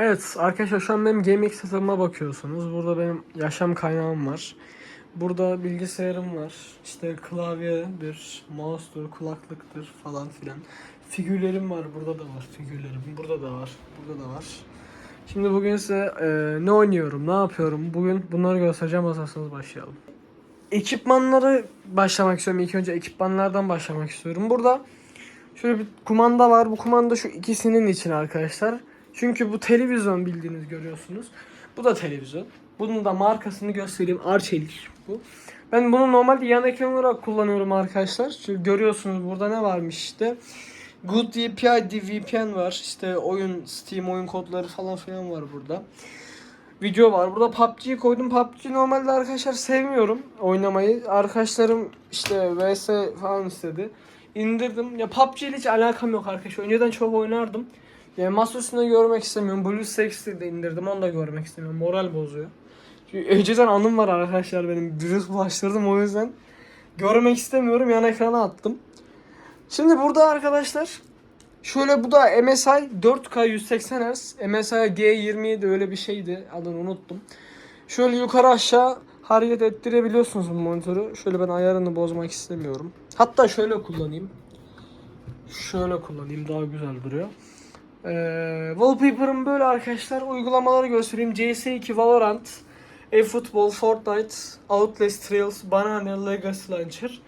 Evet arkadaşlar şu an benim gaming setup'ıma bakıyorsunuz. Burada benim yaşam kaynağım var. Burada bilgisayarım var. İşte klavye bir, mouse'dur, kulaklıktır falan filan. Figürlerim var. Burada da var figürlerim. Burada da var. Burada da var. Şimdi bugün size e, ne oynuyorum, ne yapıyorum? Bugün bunları göstereceğim. Hazırsanız başlayalım. Ekipmanları başlamak istiyorum. İlk önce ekipmanlardan başlamak istiyorum. Burada şöyle bir kumanda var. Bu kumanda şu ikisinin için arkadaşlar. Çünkü bu televizyon bildiğiniz görüyorsunuz. Bu da televizyon. Bunun da markasını göstereyim. Arçelik bu. Ben bunu normalde yan ekran olarak kullanıyorum arkadaşlar. Çünkü görüyorsunuz burada ne varmış işte. Good DPI VPN var. İşte oyun, Steam oyun kodları falan filan var burada. Video var. Burada PUBG'yi koydum. PUBG normalde arkadaşlar sevmiyorum oynamayı. Arkadaşlarım işte VS falan istedi. İndirdim. Ya PUBG ile hiç alakam yok arkadaşlar. Önceden çok oynardım. Yani masa görmek istemiyorum. Blue Sexy de indirdim. Onu da görmek istemiyorum. Moral bozuyor. Çünkü önceden anım var arkadaşlar benim. Virüs bulaştırdım o yüzden. Görmek istemiyorum. Yan ekrana attım. Şimdi burada arkadaşlar şöyle bu da MSI 4K 180 Hz. MSI G27 öyle bir şeydi. Adını unuttum. Şöyle yukarı aşağı hareket ettirebiliyorsunuz bu monitörü. Şöyle ben ayarını bozmak istemiyorum. Hatta şöyle kullanayım. Şöyle kullanayım daha güzel duruyor. Ee, wallpaper'ım böyle arkadaşlar. Uygulamaları göstereyim. CS2, Valorant, eFootball, Fortnite, Outlast Trials, Banana, Legacy Launcher,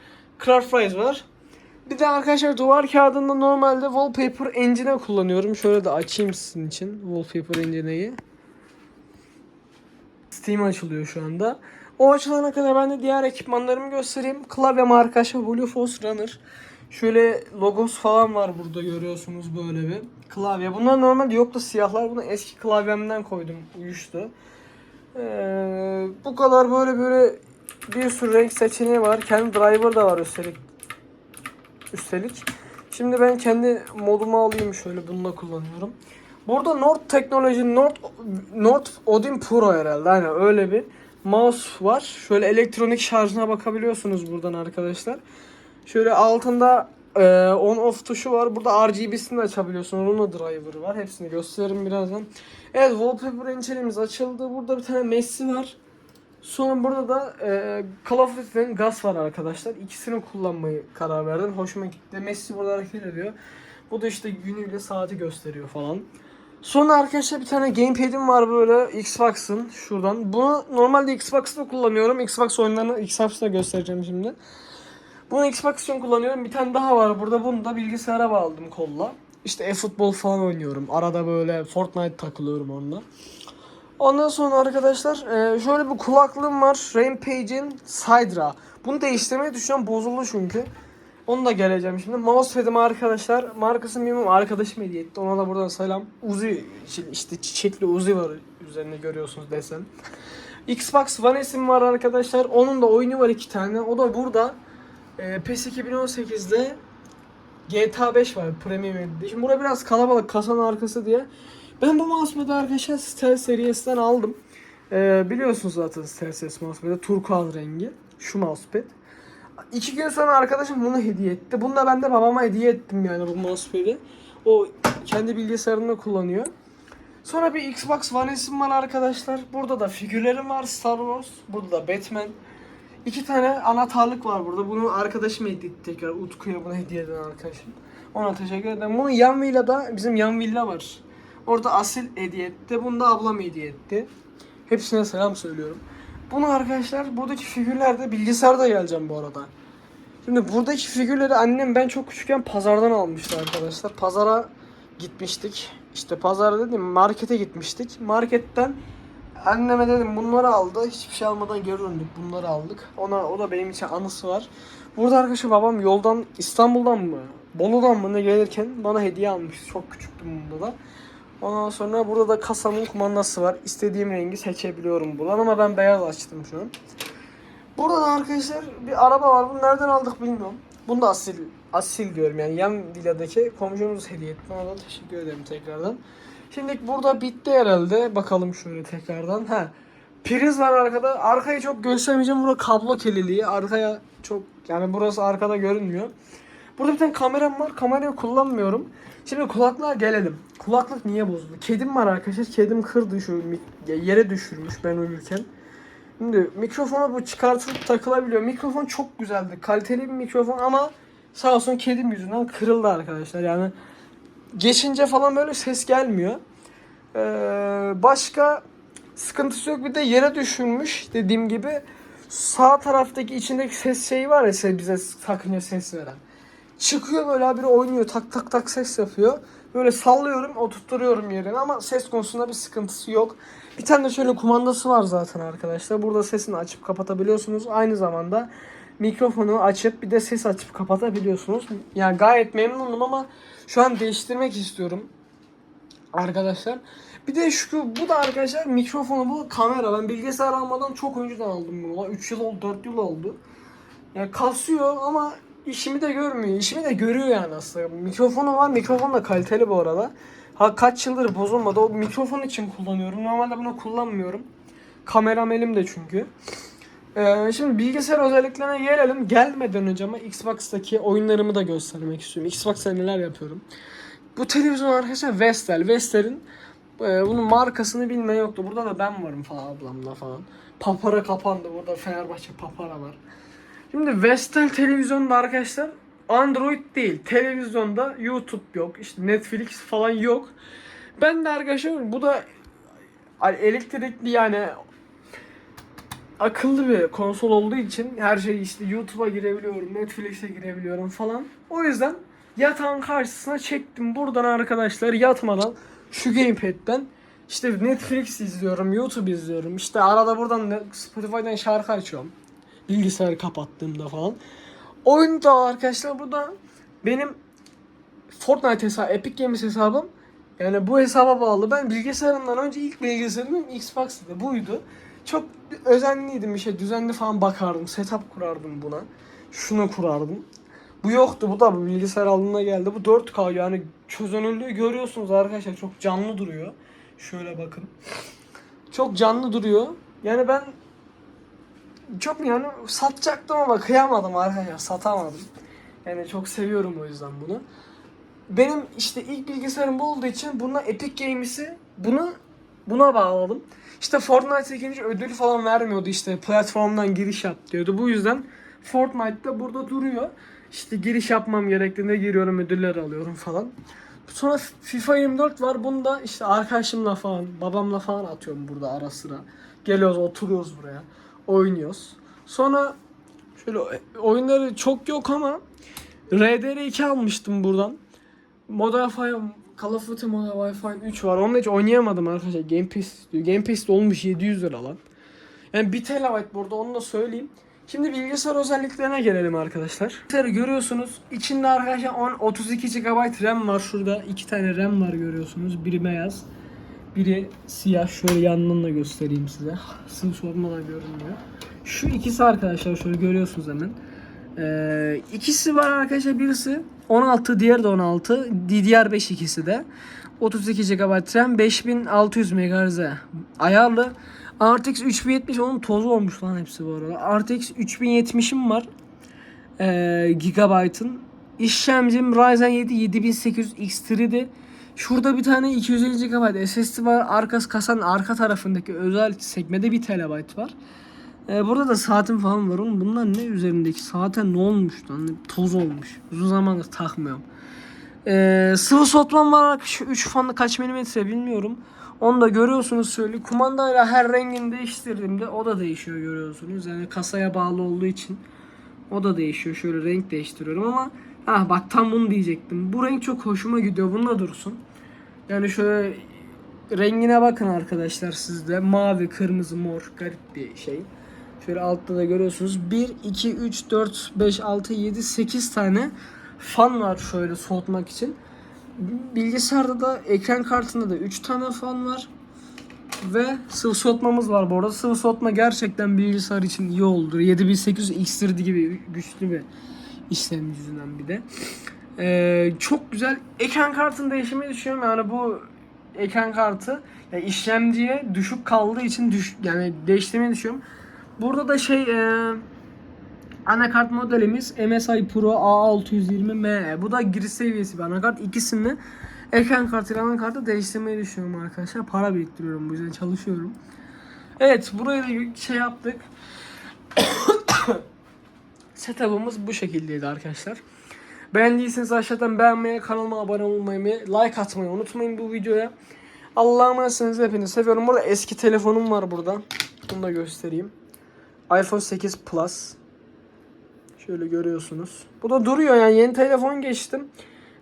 Craft var. Bir de arkadaşlar duvar kağıdında normalde Wallpaper Engine kullanıyorum. Şöyle de açayım sizin için Wallpaper Engine'i. Steam açılıyor şu anda. O açılana kadar ben de diğer ekipmanlarımı göstereyim. Klavyem arkadaşlar Blueforce Runner. Şöyle logosu falan var burada görüyorsunuz böyle bir klavye. Bunlar normalde yoktu siyahlar. Bunu eski klavyemden koydum uyuştu. Ee, bu kadar böyle böyle bir sürü renk seçeneği var. Kendi driver da var üstelik. Üstelik. Şimdi ben kendi modumu alayım şöyle bununla kullanıyorum. Burada Nord Teknoloji Nord Nord Odin Pro herhalde. Hani öyle bir mouse var. Şöyle elektronik şarjına bakabiliyorsunuz buradan arkadaşlar. Şöyle altında e, on off tuşu var. Burada RGB'sini de açabiliyorsunuz. Onun da driver'ı var. Hepsini gösteririm birazdan. Evet wallpaper incelimiz açıldı. Burada bir tane Messi var. Sonra burada da e, Call of Duty'nin Gas var arkadaşlar. İkisini kullanmayı karar verdim. Hoşuma gitti. Messi burada hareket ediyor. Bu da işte günüyle saati gösteriyor falan. Sonra arkadaşlar bir tane gamepad'im var böyle Xbox'ın şuradan. Bunu normalde Xbox'ta kullanıyorum. Xbox oyunlarını Xbox'ta göstereceğim şimdi. Bunu Xbox için kullanıyorum. Bir tane daha var burada. Bunu da bilgisayara bağladım kolla. İşte e-futbol falan oynuyorum. Arada böyle Fortnite takılıyorum onunla. Ondan sonra arkadaşlar e, şöyle bir kulaklığım var. Rampage'in Sidra. Bunu değiştirmeyi düşünüyorum. Bozuldu çünkü. Onu da geleceğim şimdi. Mousepad'im arkadaşlar. Markasını bilmiyorum. Arkadaşım hediye etti. Ona da buradan selam. Uzi işte çiçekli Uzi var üzerinde görüyorsunuz desen. Xbox One S'im var arkadaşlar. Onun da oyunu var iki tane. O da burada. E, PES 2018'de GTA 5 var Premium Edition. Şimdi burada biraz kalabalık kasanın arkası diye. Ben bu mousepad'i arkadaşlar Stealth serisinden aldım. Ee, biliyorsunuz zaten Stealth mousepad'i turkuaz rengi. Şu mousepad. İki gün sonra arkadaşım bunu hediye etti. Bunu da ben de babama hediye ettim yani bu mousepad'i. O kendi bilgisayarında kullanıyor. Sonra bir Xbox One S'im var arkadaşlar. Burada da figürlerim var Star Wars. Burada da Batman. İki tane anahtarlık var burada. Bunu arkadaşım hediye etti tekrar. Utku'ya bunu hediye eden arkadaşım. Ona teşekkür ederim. Bunun yan villada bizim yan villa var. Orada Asil hediye etti. Bunu da ablam hediye etti. Hepsine selam söylüyorum. Bunu arkadaşlar buradaki figürlerde bilgisayarda geleceğim bu arada. Şimdi buradaki figürleri annem ben çok küçükken pazardan almıştı arkadaşlar. Pazara gitmiştik. İşte pazara dedim markete gitmiştik. Marketten anneme dedim bunları aldı. Hiçbir şey almadan geri döndük. Bunları aldık. Ona o da benim için anısı var. Burada arkadaşlar babam yoldan İstanbul'dan mı Bolu'dan mı ne gelirken bana hediye almıştı. Çok küçüktüm bunda da. Ondan sonra burada da kasamın kumandası var. İstediğim rengi seçebiliyorum buradan ama ben beyaz açtım şu an. Burada da arkadaşlar bir araba var. Bunu nereden aldık bilmiyorum. Bunu da asil asil diyorum yani yan villadaki komşumuz hediye etti. Ona da teşekkür ederim tekrardan. Şimdi burada bitti herhalde. Bakalım şöyle tekrardan. Ha. Priz var arkada. Arkayı çok göstermeyeceğim. Burada kablo keliliği. Arkaya çok yani burası arkada görünmüyor. Burada bir tane kameram var. Kamerayı kullanmıyorum. Şimdi kulaklığa gelelim. Kulaklık niye bozuldu? Kedim var arkadaşlar. Kedim kırdı şu yere düşürmüş ben uyurken. Şimdi mikrofona bu çıkartılıp takılabiliyor. Mikrofon çok güzeldi. Kaliteli bir mikrofon ama sağ olsun kedim yüzünden kırıldı arkadaşlar. Yani geçince falan böyle ses gelmiyor. Ee, başka sıkıntısı yok. Bir de yere düşürmüş dediğim gibi. Sağ taraftaki içindeki ses şeyi var ya se- bize takınca ses veren. Çıkıyor böyle habire oynuyor tak tak tak ses yapıyor. Böyle sallıyorum oturtturuyorum yerine ama ses konusunda bir sıkıntısı yok. Bir tane de şöyle kumandası var zaten arkadaşlar. Burada sesini açıp kapatabiliyorsunuz. Aynı zamanda mikrofonu açıp bir de ses açıp kapatabiliyorsunuz. Yani gayet memnunum ama şu an değiştirmek istiyorum arkadaşlar. Bir de şu bu da arkadaşlar mikrofonu bu kamera. Ben bilgisayar almadan çok önceden aldım bunu. 3 yıl oldu 4 yıl oldu. Yani kasıyor ama işimi de görmüyor. İşimi de görüyor yani aslında. Mikrofonu var. Mikrofon da kaliteli bu arada. Ha kaç yıldır bozulmadı. O mikrofon için kullanıyorum. Normalde bunu kullanmıyorum. Kameram elimde çünkü. Ee, şimdi bilgisayar özelliklerine gelelim. Gelmeden önce ama Xbox'taki oyunlarımı da göstermek istiyorum. Xbox'ta neler yapıyorum. Bu televizyon arkadaşlar Vestel. Vestel'in e, bunun markasını bilmeyen yoktu. Burada da ben varım falan ablamla falan. Papara kapandı. Burada Fenerbahçe Papara var. Şimdi Vestel televizyonda arkadaşlar Android değil. Televizyonda YouTube yok. işte Netflix falan yok. Ben de arkadaşlar bu da elektrikli yani akıllı bir konsol olduğu için her şey işte YouTube'a girebiliyorum, Netflix'e girebiliyorum falan. O yüzden yatağın karşısına çektim buradan arkadaşlar yatmadan şu gamepad'den işte Netflix izliyorum, YouTube izliyorum. İşte arada buradan da Spotify'dan şarkı açıyorum. Bilgisayarı kapattığımda falan. Oyunda arkadaşlar burada benim Fortnite hesabı, Epic Games hesabım yani bu hesaba bağlı. Ben bilgisayarımdan önce ilk bilgisayarım Xbox'tı. Buydu. Çok özenliydim bir şey. Düzenli falan bakardım. Setup kurardım buna. Şunu kurardım. Bu yoktu. Bu da bu bilgisayar aldığında geldi. Bu 4K yani çözünürlüğü görüyorsunuz arkadaşlar. Çok canlı duruyor. Şöyle bakın. Çok canlı duruyor. Yani ben çok yani satacaktım ama kıyamadım arkadaşlar. Satamadım. Yani çok seviyorum o yüzden bunu. Benim işte ilk bilgisayarım bu olduğu için buna Epic Games'i bunu buna bağladım. İşte Fortnite ikinci ödül falan vermiyordu işte platformdan giriş yap diyordu. Bu yüzden Fortnite'da burada duruyor. İşte giriş yapmam gerektiğinde giriyorum ödüller alıyorum falan. Sonra FIFA 24 var. Bunu da işte arkadaşımla falan, babamla falan atıyorum burada ara sıra. Geliyoruz, oturuyoruz buraya. Oynuyoruz. Sonra şöyle oyunları çok yok ama RDR2 almıştım buradan. Modern Warfare Call of Duty Modern Warfare 3 var. Onu hiç oynayamadım arkadaşlar. Game Pass diyor. Game Pass'te olmuş 700 lira lan. Yani 1 TB burada onu da söyleyeyim. Şimdi bilgisayar özelliklerine gelelim arkadaşlar. Bilgisayarı görüyorsunuz. İçinde arkadaşlar 10 32 GB RAM var şurada. iki tane RAM var görüyorsunuz. Biri beyaz. Biri siyah. Şöyle yanından da göstereyim size. Sıvı sormadan görünmüyor. Şu ikisi arkadaşlar şöyle görüyorsunuz hemen. Ee, ikisi var arkadaşlar birisi 16 diğer de 16 DDR5 ikisi de. 32 GB RAM 5600 MHz ayarlı. RTX 3070 onun tozu olmuş lan hepsi bu arada. RTX 3070'im var ee, Gigabyte'ın işlemcim Ryzen 7 7800 X3'di Şurada bir tane 250 GB SSD var. Arkası kasanın arka tarafındaki özel sekmede 1 TB var. Ee, burada da saatim falan var oğlum. Bunlar ne üzerindeki saate ne olmuş lan? Toz olmuş. Uzun zamandır takmıyorum. Ee, sıvı soğutmam var. Şu 3 fanlı kaç milimetre bilmiyorum. Onu da görüyorsunuz şöyle. Kumandayla her rengini değiştirdiğimde o da değişiyor görüyorsunuz. Yani kasaya bağlı olduğu için o da değişiyor. Şöyle renk değiştiriyorum ama ha bak tam bunu diyecektim. Bu renk çok hoşuma gidiyor. Bunda dursun. Yani şöyle rengine bakın arkadaşlar sizde. Mavi, kırmızı, mor garip bir şey. Şöyle altta da görüyorsunuz. 1, 2, 3, 4, 5, 6, 7, 8 tane fan var şöyle soğutmak için. Bilgisayarda da ekran kartında da 3 tane fan var. Ve sıvı soğutmamız var bu arada. Sıvı soğutma gerçekten bilgisayar için iyi oldu. 7800 X3 gibi güçlü bir işlemci yüzünden bir de. Ee, çok güzel. Ekran kartını değiştirmeyi düşünüyorum. Yani bu ekran kartı yani işlemciye düşük kaldığı için düş yani değiştirmeyi düşünüyorum. Burada da şey e, Anakart modelimiz MSI Pro A620M. Bu da giriş seviyesi bir anakart. İkisini ekran kartıyla anakartı değiştirmeyi düşünüyorum arkadaşlar. Para biriktiriyorum bu yüzden çalışıyorum. Evet burayı da şey yaptık. Setup'ımız bu şekildeydi arkadaşlar. Beğendiyseniz aşağıdan beğenmeyi, kanalıma abone olmayı, like atmayı unutmayın bu videoya. Allah'a emanetsiniz hepinizi seviyorum. Burada eski telefonum var burada. Bunu da göstereyim. iPhone 8 Plus. Şöyle görüyorsunuz. Bu da duruyor yani yeni telefon geçtim.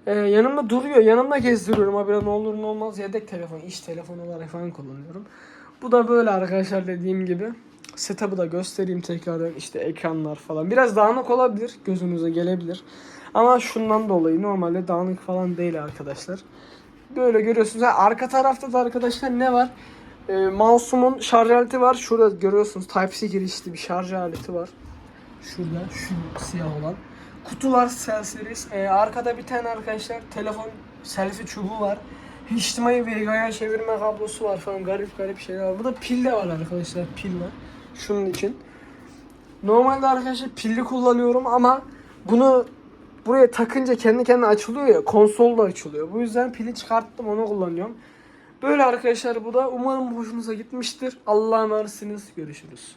Ee, yanımda duruyor. Yanımda gezdiriyorum. Habire ne olur ne olmaz yedek telefon, iş telefonu olarak falan kullanıyorum. Bu da böyle arkadaşlar dediğim gibi. Setup'ı da göstereyim tekrardan. İşte ekranlar falan. Biraz dağınık olabilir. Gözünüze gelebilir. Ama şundan dolayı normalde dağınık falan değil arkadaşlar. Böyle görüyorsunuz. Ha, arka tarafta da arkadaşlar ne var? Ee, mouse'umun şarj aleti var. Şurada görüyorsunuz Type-C girişli bir şarj aleti var. Şurada şu siyah olan. Kutular Celsius. Ee, arkada bir tane arkadaşlar telefon selfie çubuğu var. HDMI VGA'ya çevirme kablosu var falan garip garip şeyler var. Burada pil de var arkadaşlar pil var. Şunun için. Normalde arkadaşlar pilli kullanıyorum ama bunu buraya takınca kendi kendine açılıyor ya konsol da açılıyor. Bu yüzden pili çıkarttım onu kullanıyorum. Böyle arkadaşlar bu da umarım hoşunuza gitmiştir. Allah'a emanetsiniz. Görüşürüz.